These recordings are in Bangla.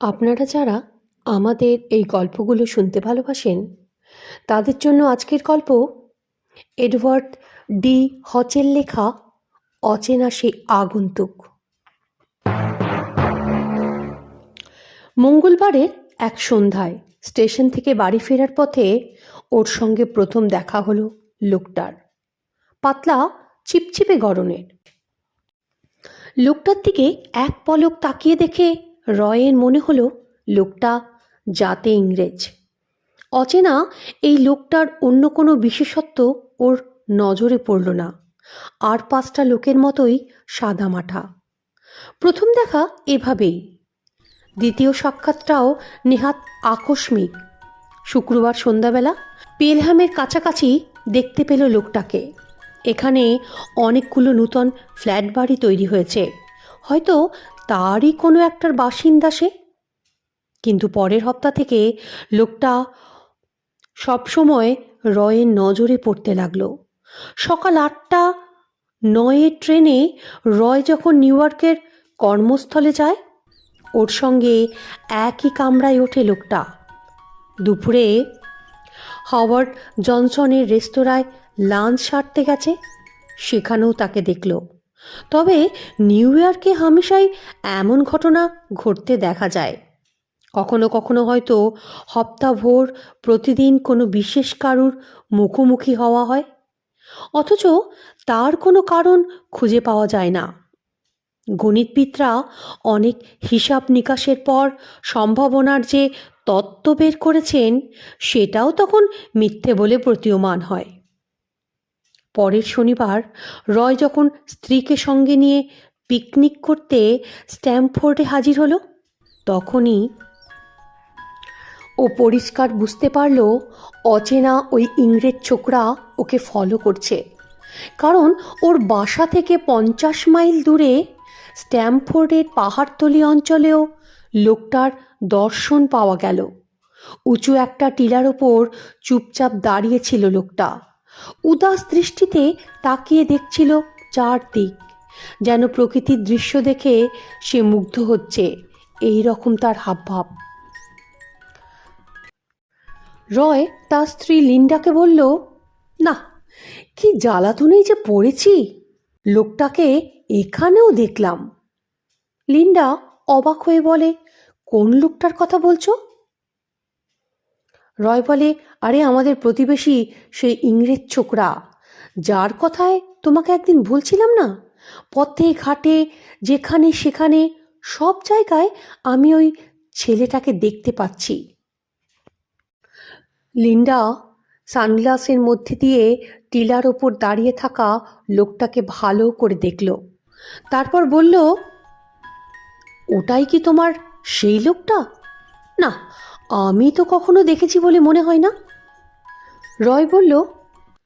আপনারা যারা আমাদের এই গল্পগুলো শুনতে ভালোবাসেন, তাদের জন্য আজকের গল্প এডওয়ার্ড ডি হচের লেখা অচেনা সেই আগন্তুক। মঙ্গলবারের এক সন্ধ্যায় স্টেশন থেকে বাড়ি ফেরার পথে ওর সঙ্গে প্রথম দেখা হলো লোকটার। পাতলা, চিপচিপে গরনের লোকটার দিকে এক পলক তাকিয়ে দেখে রয়ের মনে হলো লোকটা জাতে ইংরেজ। অচেনা এই লোকটার অন্য কোনো বিশেষত্ব ওর নজরে পড়ল না। আর পাঁচটা লোকের মতোই সাদামাঠা প্রথম দেখা এভাবেই। দ্বিতীয় সাক্ষাৎটাও নেহাত আকস্মিক। শুক্রবার সন্ধ্যাবেলা পেলহামের কাছাকাছি দেখতে পেল লোকটাকে। এখানে অনেকগুলো নূতন ফ্ল্যাট বাড়ি তৈরি হয়েছে। হয়তো তারই কোনো একটার বাসিন্দা সে? কিন্তু পরের হপ্তা থেকে লোকটা সবসময় রয়ের নজরে পড়তে লাগল। সকাল আটটা নয়ের ট্রেনে রয় যখন নিউ ইয়র্কের কর্মস্থলে যায়, ওর সঙ্গে একই কামরায় ওঠে লোকটা। দুপুরে হাওয়ার্ড জনসনের রেস্তোরাঁয় লাঞ্চ সারতে গেছে, সেখানেও তাকে দেখল। তবে নিউ ইয়র্কে হামেশাই এমন ঘটনা ঘটতে দেখা যায়। কখনো কখনো হয়তো হপ্তাভর প্রতিদিন কোনো বিশেষ কারুর মুখোমুখি হওয়া হয়, অথচ তার কোনো কারণ খুঁজে পাওয়া যায় না। গণিতবিদরা অনেক হিসাব নিকাশের পর সম্ভাবনার যে তত্ত্ব বের করেছেন, সেটাও তখন মিথ্যে বলে প্রতীয়মান হয়। পরের শনিবার রয় যখন স্ত্রীকে সঙ্গে নিয়ে পিকনিক করতে স্ট্যাম্পফোর্ডে হাজির হলো, তখনই ও পরিষ্কার বুঝতে পারল অচেনা ওই ইংরেজ ছোকরা ওকে ফলো করছে। কারণ ওর বাসা থেকে পঞ্চাশ মাইল দূরে স্ট্যামফোর্ডের পাহাড়তলি অঞ্চলেও লোকটার দর্শন পাওয়া গেল। উঁচু একটা টিলার ওপর চুপচাপ দাঁড়িয়েছিল লোকটা। উদাস দৃষ্টিতে তাকিয়ে দেখছিল চারদিক। যেন প্রকৃতির দৃশ্য দেখে সে মুগ্ধ হচ্ছে। এই রকম তার হাবভাব। রয় তার স্ত্রী লিন্ডাকে বলল, না, কি জ্বালাতনেই যে পড়েছি। লোকটাকে এখানেও দেখলাম। লিন্ডা অবাক হয়ে বলে, কোন লোকটার কথা বলছো? রয় বলে, আরে, আমাদের প্রতিবেশী সেই ইংরেজ ছোকরা। যার কথায় তোমাকে একদিন বলছিলাম না? পথে, ঘাটে, যেখানে, সেখানে, সব জায়গায় আমি ওই ছেলেটাকে দেখতে পাচ্ছি। লিন্ডা সানগ্লাসের মধ্যে দিয়ে টিলার ওপর দাঁড়িয়ে থাকা লোকটাকে ভালো করে দেখল। তারপর বলল, ওটাই কি তোমার সেই লোকটা? না, আমি তো কখনো দেখেছি বলে মনে হয় না। রয় বলল,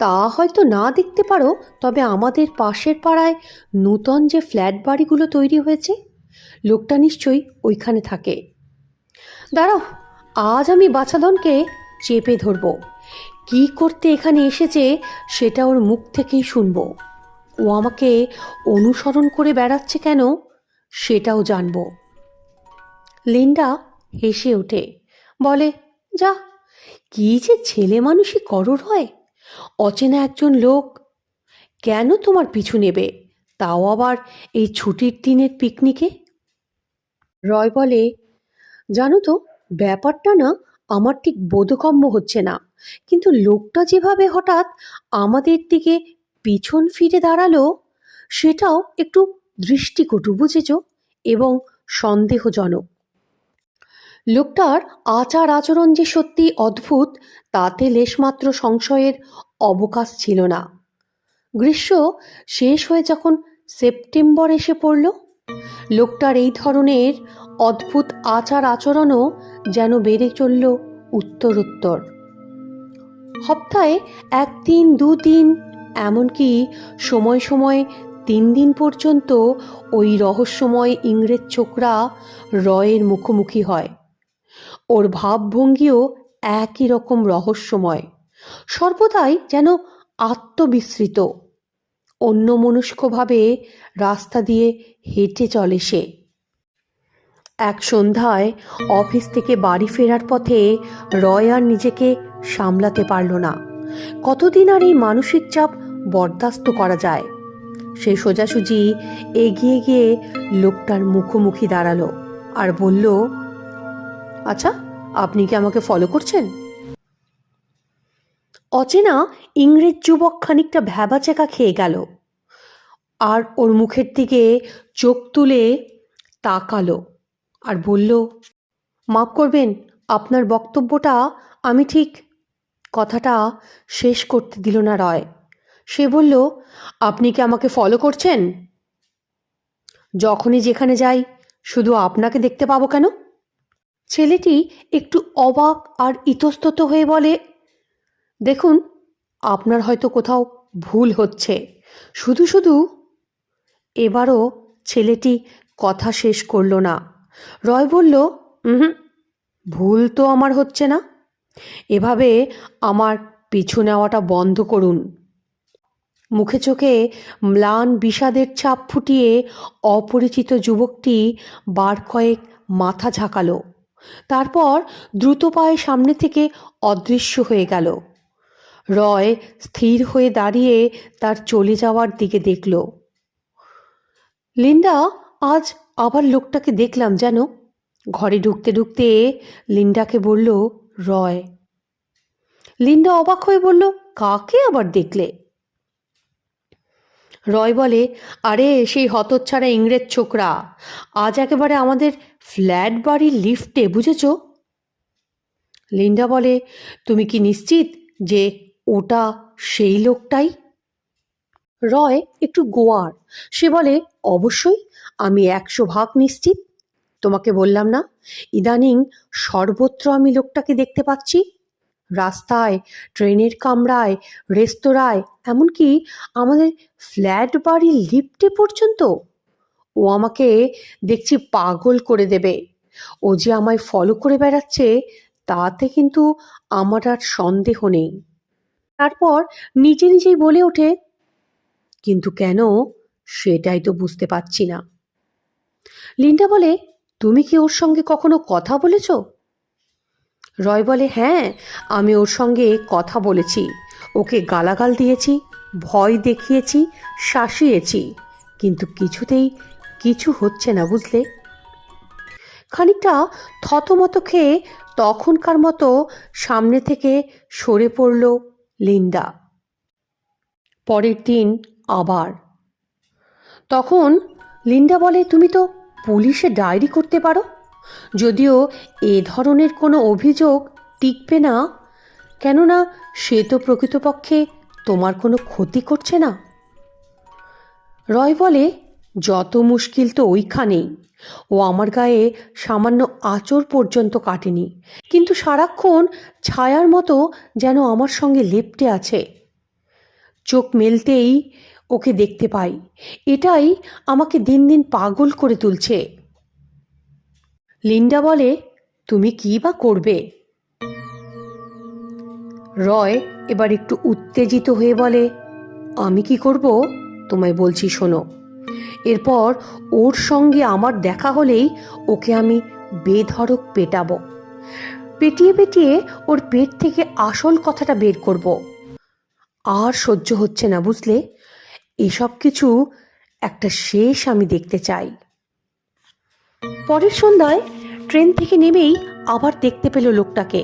তা হয়তো না দেখতে পারো, তবে আমাদের পাশের পাড়ায় নূতন যে ফ্ল্যাট বাড়িগুলো তৈরি হয়েছে, লোকটা নিশ্চয়ই ওইখানে থাকে। দাঁড়াও, আজ আমি বাছাধনকে চেপে ধরব। কি করতে এখানে এসেছে সেটা ওর মুখ থেকেই শুনব। ও আমাকে অনুসরণ করে বেড়াচ্ছে কেন, সেটাও জানব। লিন্ডা হেসে ওঠে। বলে, যা, কি যে ছেলে মানুষই করর হয়। অচেনা একজন লোক কেন তোমার পিছু নেবে? তাও আবার এই ছুটির দিনের পিকনিকে? রয় বলে, জানো তো, ব্যাপারটা না আমার ঠিক বোধগম্য হচ্ছে না। কিন্তু লোকটা যেভাবে হঠাৎ আমাদের দিকে পিছন ফিরে দাঁড়াল, সেটাও একটু দৃষ্টিকটু বুঝেছ এবং সন্দেহজনক। লোকটার আচার আচরণ যে সত্যি অদ্ভুত, তাতে লেশমাত্র সংশয়ের অবকাশ ছিল না। গ্রীষ্ম শেষ হয়ে যখন সেপ্টেম্বর এসে পড়ল, লোকটার এই ধরনের অদ্ভুত আচার আচরণও যেন বেড়ে চলল উত্তরোত্তর। সপ্তাহে একদিন, দুদিন, এমনকি সময় সময় তিন দিন পর্যন্ত ওই রহস্যময় ইংরেজ ছোকরা রয়ের মুখোমুখি হয়। ওর ভাবভঙ্গিও একই রকম রহস্যময়। সর্বদাই যেন আত্মবিস্মৃত। অন্যমনস্কভাবে রাস্তা দিয়ে হেঁটে চলে সে। এক সন্ধ্যায় অফিস থেকে বাড়ি ফেরার পথে রয় আর নিজেকে সামলাতে পারল না। কতদিন আর এই মানসিক চাপ বরদাস্ত করা যায়? সে সোজাসুজি এগিয়ে গিয়ে লোকটার মুখোমুখি দাঁড়াল আর বলল আচ্ছা আপনি কি আমাকে ফলো করছেন? অচেনা ইংরেজ যুবক খানিকটা ভ্যাবাচেকা খেয়ে গেল। আর ওর মুখের দিকে চোখ তুলে তাকালো আর বলল, মাফ করবেন, আপনার বক্তব্যটা আমি ঠিক কথাটা শেষ করতে দিল না রয়। সে বলল, আপনি কি আমাকে ফলো করছেন? যখনই যেখানে যাই, শুধু আপনাকে দেখতে পাবো কেন? ছেলেটি একটু অবাক আর ইতস্তত হয়ে বলে, দেখুন, আপনার হয়তো কোথাও ভুল হচ্ছে। শুধু শুধু এবারও ছেলেটি কথা শেষ করল না। রয় বলল হুম, ভুল তো আমার হচ্ছে না। এভাবে আমার পিছু নেওয়াটা বন্ধ করুন। মুখে চোখে ম্লান বিষাদের ছাপ ফুটিয়ে অপরিচিত যুবকটি বার কয়েক মাথা ঝাঁকালো। তারপর দ্রুত পায়ে সামনে থেকে অদৃশ্য হয়ে গেল। রয় স্থির হয়ে দাঁড়িয়ে তার চলে যাওয়ার দিকে দেখল। লিন্ডা, আজ আবার লোকটাকে দেখলাম যেন ঘরে ঢুকতে ঢুকতে লিন্ডাকে বলল, রয়। লিন্ডা অবাক হয়ে বলল, কাকে আবার দেখলে? রয় বলে, আরে, সেই হতচ্ছাড়া ইংরেজ ছোকরা, আজ একেবারে আমাদের ফ্ল্যাট বাড়ির লিফটে, বুঝেছ? লিন্ডা বলে, তুমি কি নিশ্চিত যে ওটা সেই লোকটাই? রয় একটু গোয়ার, সে বলে, অবশ্যই, আমি একশো ভাগ নিশ্চিত। তোমাকে বললাম না, ইদানিং সর্বত্র আমি লোকটাকে দেখতে পাচ্ছি। রাস্তায়, ট্রেনের কামরায়, রেস্তোরাঁয়, এমনকি আমাদের ফ্ল্যাট বাড়ির লিফটে পর্যন্ত। ও আমাকে দেখছি পাগল করে দেবে। ও যে আমায় ফলো করে বেড়াচ্ছে, তাতে কিন্তু আমার আর সন্দেহ নেই। তারপর নিজে নিজেই বলে ওঠে, কিন্তু কেন? সেটাই তো বুঝতে পারছি না। লিন্ডা বলে, তুমি কি ওর সঙ্গে কখনো কথা বলেছ? রয় বলে হ্যাঁ আমি ওর সঙ্গে কথা বলেছি। ওকে গালাগাল দিয়েছি, ভয় দেখিয়েছি, শাসিয়েছি। কিন্তু কিছুতেই কিছু হচ্ছে না, বুঝলে? খানিকটা থতমত খেয়ে তখনকার মতো সামনে থেকে সরে পড়ল লিন্ডা। পরের দিন আবার। তখন লিন্ডা বলে, তুমি তো পুলিশে ডায়েরি করতে পারো? যদিও এ ধরনের কোনো অভিযোগ টিকবে না। কেননা সে তো প্রকৃতপক্ষে তোমার কোনো ক্ষতি করছে না। রয় বলে, যত মুশকিল তো ওইখানেই। ও আমার গায়ে সামান্য আঁচড় পর্যন্ত কাটেনি। কিন্তু সারাক্ষণ ছায়ার মতো যেন আমার সঙ্গে লেপ্টে আছে। চোখ মেলতেই ওকে দেখতে পাই। এটাই আমাকে দিন দিন পাগল করে তুলছে। লিন্ডা বলে, তুমি কি বা করবে? রয় এবার একটু উত্তেজিত হয়ে বলে, আমি কি করব? তোমায় বলছি শোনো। এরপর ওর সঙ্গে আমার দেখা হলেই ওকে আমি বেধড়ক পেটাবো। পেটিয়ে পেটিয়ে ওর পেট থেকে আসল কথাটা বের করব। আর সহ্য হচ্ছে না, বুঝলে? এসব কিছু একটা শেষ আমি দেখতে চাই। পরের সন্ধ্যায় ট্রেন থেকে নেমেই আবার দেখতে পেল লোকটাকে।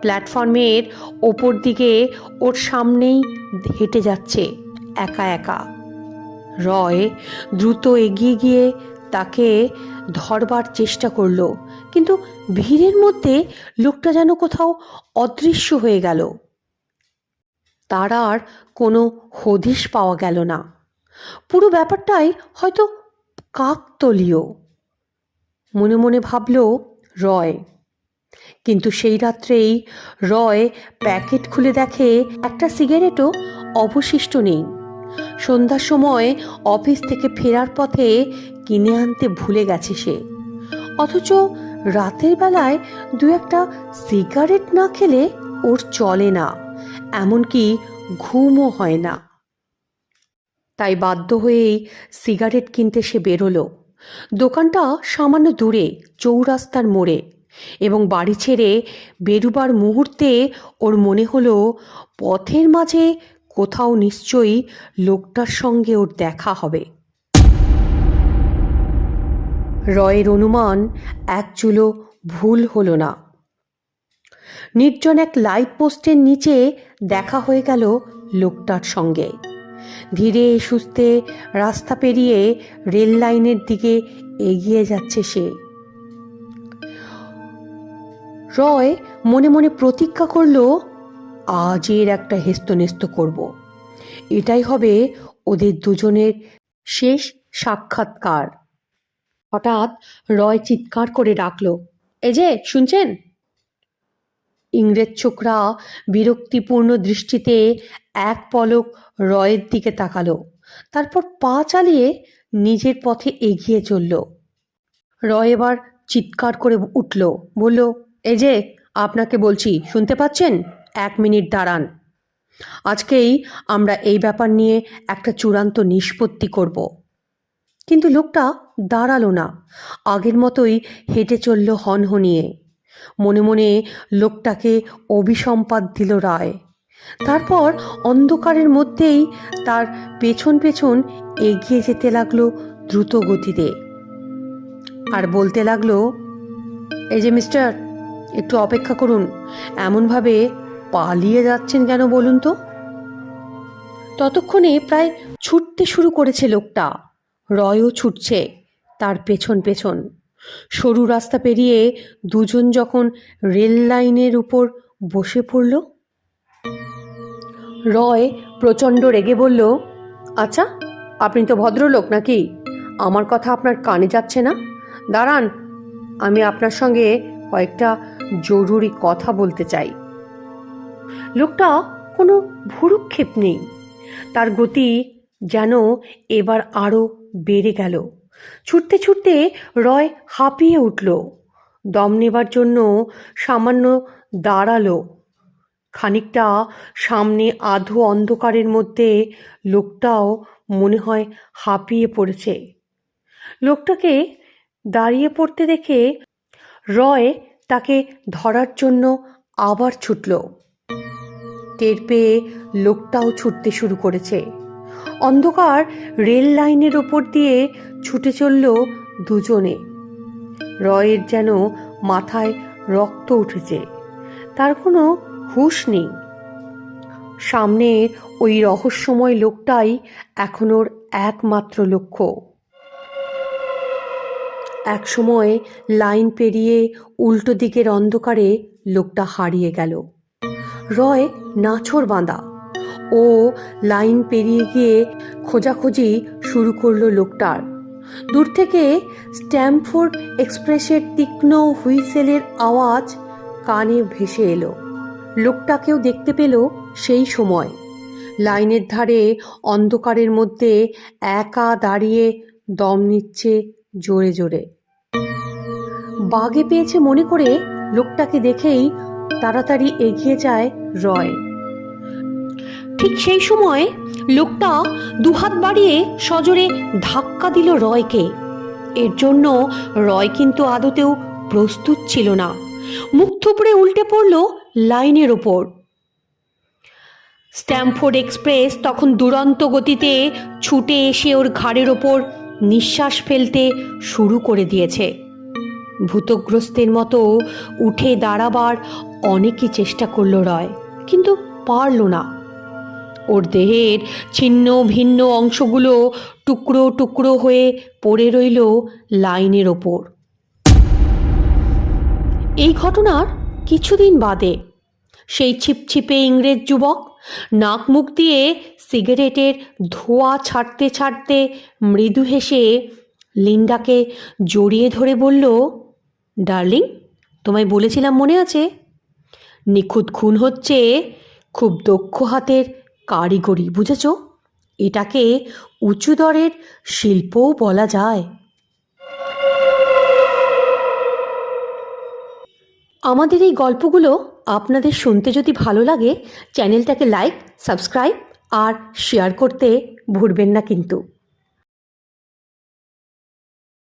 প্ল্যাটফর্মের ওপর দিকে ওর সামনেই হেঁটে যাচ্ছে একা একা। রয় দ্রুত এগিয়ে গিয়ে তাকে ধরবার চেষ্টা করল, কিন্তু ভিড়ের মধ্যে লোকটা যেন কোথাও অদৃশ্য হয়ে গেল। তার আর কোনো হদিশ পাওয়া গেল না। পুরো ব্যাপারটাই হয়তো কাকতলীয়। মনে মনে ভাবল, রয়। কিন্তু সেই রাত্রেই রয় প্যাকেট খুলে দেখে একটা সিগারেটও অবশিষ্ট নেই। সন্ধ্যার সময় অফিস থেকে ফেরার পথে কিনে আনতে ভুলে গেছে সে। অথচ রাতের বেলায় দু একটা সিগারেট না খেলে ওর চলে না, এমনকি ঘুমও হয় না। তাই বাধ্য হয়েই সিগারেট কিনতে সে বেরোলো। দোকানটা সামান্য দূরে, চৌরাস্তার মোড়ে এবং বাড়ি ছেড়ে বেরুবার মুহূর্তে ওর মনে হলো পথের মাঝে কোথাও নিশ্চয়ই লোকটার সঙ্গে ওর দেখা হবে। রয়ের অনুমান এক চুলো ভুল হলো না। নির্জন এক লাইট পোস্টের নিচে দেখা হয়ে গেল লোকটার সঙ্গে। ধীরে সুস্থে রাস্তা পেরিয়ে রেল লাইনের দিকে এগিয়ে যাচ্ছে সে। রয় মনে মনে প্রতিজ্ঞা করল, আজ এর একটা হেস্তনেস্ত করব। এটাই হবে ওদের দুজনের শেষ সাক্ষাৎকার। হঠাৎ রয় চিৎকার করে ডাকল, এই যে, শুনছেন? ইংরেজ ছোকরা বিরক্তিপূর্ণ দৃষ্টিতে এক পলক রয়ের দিকে তাকালো। তারপর পা চালিয়ে নিজের পথে এগিয়ে চলল। রয় এবার চিৎকার করে উঠল, বলল, এই যে, আপনাকে বলছি, শুনতে পাচ্ছেন? এক মিনিট দাঁড়ান। আজকেই আমরা এই ব্যাপার নিয়ে একটা চূড়ান্ত নিষ্পত্তি করব। কিন্তু লোকটা দাঁড়াল না। আগের মতোই হেঁটে চলল হনহনিয়ে। মনে মনে লোকটাকে অভিসম্পাদ দিল রায়। তারপর অন্ধকারের মধ্যেই তার পেছন পেছন এগিয়ে যেতে লাগল দ্রুত গতিতে। আর বলতে লাগল, এই যে মিস্টার, একটু অপেক্ষা করুন। এমনভাবে পালিয়ে যাচ্ছেন কেন বলুন তো? ততক্ষণে প্রায় ছুটতে শুরু করেছে লোকটা। রয়ও ছুটছে তার পেছন পেছন। সরু রাস্তা পেরিয়ে দুজন যখন রেল লাইনের উপর বসে পড়ল, রয় প্রচণ্ড রেগে বলল আচ্ছা আপনি তো ভদ্রলোক নাকি? আমার কথা আপনার কানে যাচ্ছে না? দাঁড়ান, আমি আপনার সঙ্গে কয়েকটা জরুরি কথা বলতে চাই। লোকটা কোনো ভুরুক্ষেপ নেই, তার গতি যেন এবার আরও বেড়ে গেল। ছুটতে ছুটতে রয় হাঁপিয়ে উঠল। দম নেবার জন্য সামান্য দাঁড়াল। খানিকটা সামনে আধো অন্ধকারের মধ্যে লোকটাও মনে হয় হাঁপিয়ে পড়েছে। লোকটাকে দাঁড়িয়ে পড়তে দেখে রয় তাকে ধরার জন্য আবার ছুটল। টের পেয়ে লোকটাও ছুটতে শুরু করেছে। অন্ধকার রেল লাইনের ওপর দিয়ে ছুটে চলল দুজনে। রয়ের যেন মাথায় রক্ত উঠেছে, তার কোনো হুঁশ নেই। সামনের ওই রহস্যময় লোকটাই এখন ওর একমাত্র লক্ষ্য। একসময় লাইন পেরিয়ে উল্টো দিকের অন্ধকারে লোকটা হারিয়ে গেল। রয় নাছর বাঁধা। ও লাইন পেরিয়ে গিয়ে খোঁজাখুঁজি শুরু করল লোকটার। দূর থেকে স্ট্যামফোর্ড এক্সপ্রেসের তীক্ষ্ণ হুইসেলের আওয়াজ কানে ভেসে এলো। লোকটাকেও দেখতে পেল সেই সময়। লাইনের ধারে অন্ধকারের মধ্যে একা দাঁড়িয়ে দম নিচ্ছে জোরে জোরে। বাগে পেয়েছে মনে করে লোকটাকে দেখেই তাড়াতাড়ি এগিয়ে যায় রয়। ঠিক সেই সময় লোকটা দুহাত বাড়িয়ে সজোরে ধাক্কা দিল রয়কে। এর জন্য রয় কিন্তু আদতেও প্রস্তুত ছিল না। মুখ থুপড়ে উল্টে পড়ল লাইনের ওপর। স্ট্যামফোর্ড এক্সপ্রেস তখন দুরন্ত গতিতে ছুটে এসে ওর ঘাড়ের ওপর নিঃশ্বাস ফেলতে শুরু করে দিয়েছে। ভূতগ্রস্তের মতো উঠে দাঁড়াবার অনেকই চেষ্টা করল রয়, কিন্তু পারল না। ওর দেহের ছিন্ন ভিন্ন অংশগুলো টুকরো টুকরো হয়ে পড়ে রইল লাইনের ওপর। এই ঘটনার কিছুদিন বাদে সেই ছিপছিপে ইংরেজ যুবক নাক মুখ দিয়ে সিগারেটের ধোঁয়া ছাড়তে ছাড়তে মৃদু হেসে লিন্ডাকে জড়িয়ে ধরে বলল, ডার্লিং, তোমায় বলেছিলাম মনে আছে? নিখুঁত খুন হচ্ছে খুব দক্ষ হাতের কারিগরি, বুঝেছ? এটাকে উঁচু দরের শিল্পও বলা যায়। আমাদের এই গল্পগুলো আপনাদের শুনতে যদি ভালো লাগে, চ্যানেলটাকে লাইক, সাবস্ক্রাইব আর শেয়ার করতে ভুলবেন না কিন্তু।